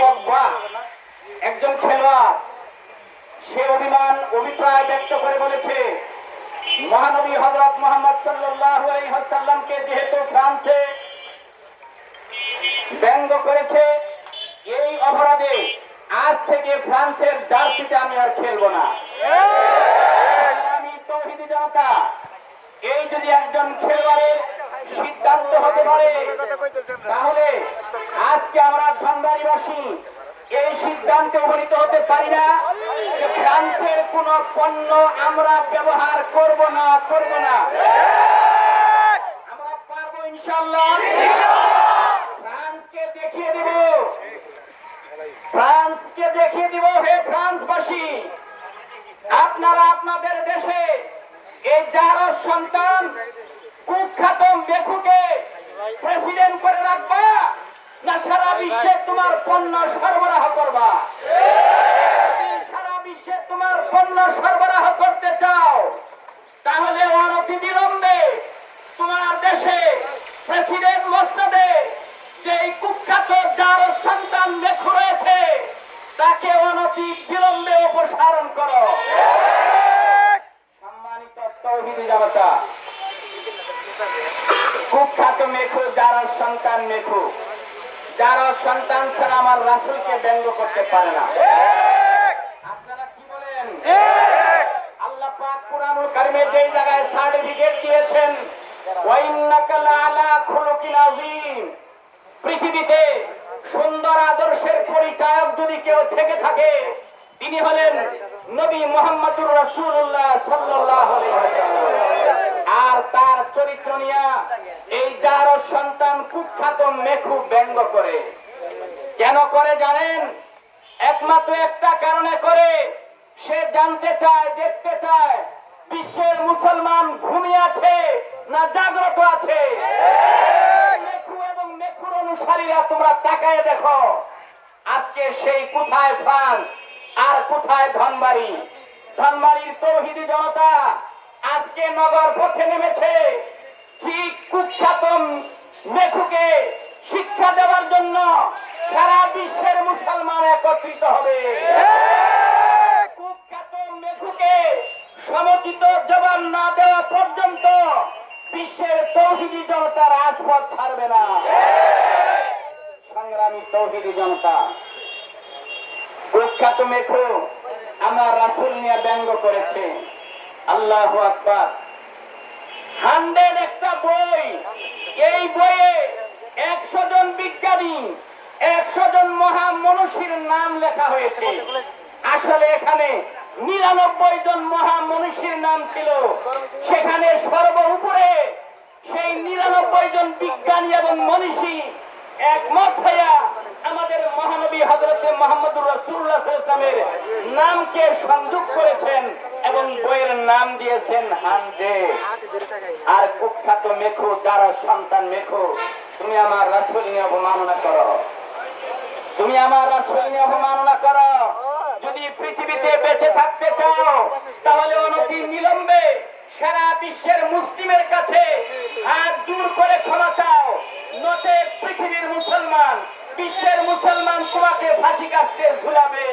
Pogba একজন খেলোয়াড়। সে অভিমান অভিপ্রায় ব্যক্ত করে বলেছে মহানবী হজরত মোহাম্মদ আলাইহি যেহেতু ফ্রান্সে ব্যঙ্গ করেছে এই অপরাধে আজ থেকে ফ্রান্সের জার্সিতে আমি আর খেলব না। আমি তৌহিদি জনতা এই যদি একজন সিদ্ধান্ত হতে পারে। তাহলে আজকে আমরা ধনবাড়িবাসী এই সিদ্ধান্তে উপনীত হতে পারি না। ফ্রান্সের কোন পণ্য আমরা ব্যবহার করব না করব না। আমরা পারব ইনশাল্লাহ ফ্রান্সকে দেখিয়ে দিব। ফ্রান্সকে দেখিয়ে দিব হে ফ্রান্সবাসী। আপনারা আপনাদের দেশে এই জারস সন্তান কুখ্যাত মেখুকে প্রেসিডেন্ট করে রাখবা না সারা বিশ্বে তোমার পণ্য সরবরাহ করবা। সারা বিশ্বে তোমার পণ্য সরবরাহ করতে চাও। তাহলে অনতি বিলম্বে তোমার দেশে প্রেসিডেন্ট মসনদে যে কুখ্যাত যার সন্তান লেখু রয়েছে, তাকে অনতি বিলম্বে অপসারণ করো। সম্মানিত তৌহিদি জনতা, কুখ্যাত মেখু যার সন্তান মেখু যার সন্তান ছাড়া আমার রাসুলকে ব্যঙ্গ করতে পারে না। আপনারা কি বলেন? আল্লাহ পাক কুরআনুল কারিমে যেই জায়গায় সার্টিফিকেট দিয়েছেন পৃথিবীতে সুন্দর আদর্শের পরিচায়ক যদি কেউ থেকে থাকে তিনি হলেন নবী মোহাম্মদুর রাসূলুল্লাহ সাল্লাল্লাহু চরিত্র নিয়ে এই যার সন্তান কুখ্যাত মেখু ব্যঙ্গ করে। কেন করে জানেন? একমাত্র একটা কারণে করে। সে জানতে চায়, দেখতে চায়, বিশ্বের মুসলমান ঘুমিয়ে আছে না জাগ্রত আছে? মেখু এবং মেখুর অনুসারীরা তোমরা তাকায় দেখো। আজকে সেই কোথায় ফ্রান্স আর কোথায় ধনবাড়ি? ধনবাড়ির তৌহিদি জনতা আজকে নগর পথে নেমেছে। ঠিক কুখ্যাত মেখুকে শিক্ষা দেওয়ার জন্য সারা বিশ্বের মুসলমান একত্রিত হবে। কুখ্যাত মেঘুকে সমুচিত জবাব না দেওয়া পর্যন্ত বিশ্বের তৌহিদি জনতা রাজপথ ছাড়বে না। সংগ্রামী তৌহিদি জনতা, কুখ্যাত মেঘু আমার রাসুল নিয়ে ব্যঙ্গ করেছে। আল্লাহ আকবার। হান্ড্রেড একটা বই। এই বইয়ে একশো জন বিজ্ঞানী, একশো জন মহা মনীষীর নাম লেখা হয়েছে। আসলে এখানে নিরানব্বই জন মহা মনীষীর নাম ছিল। সেখানে সর্ব উপরে সেই নিরানব্বই জন বিজ্ঞানী এবং মনীষী একমত হইয়া আমাদের মহানবী হজরত মোহাম্মদুর রসুল্লাহ ইসলামের নামকে সংযোগ করেছেন। এবং বইয়ের নাম দিয়েছেন হান্ড্রেড আর কুখ্যাত মেখো, যারা সন্তান মেখো, তুমি আমার রাসূল নিয়ে অবমাননা করো। তুমি আমার রাসূল নিয়ে অবমাননা করো। যদি পৃথিবীতে বেঁচে থাকতে চাও, তাহলে অনতি বিলম্বে সারা বিশ্বের মুসলিমের কাছে হাত জোর করে ক্ষমা চাও। নচে পৃথিবীর মুসলমান, বিশ্বের মুসলমান তোমাকে ফাঁসি কাস্তে ঝুলাবে।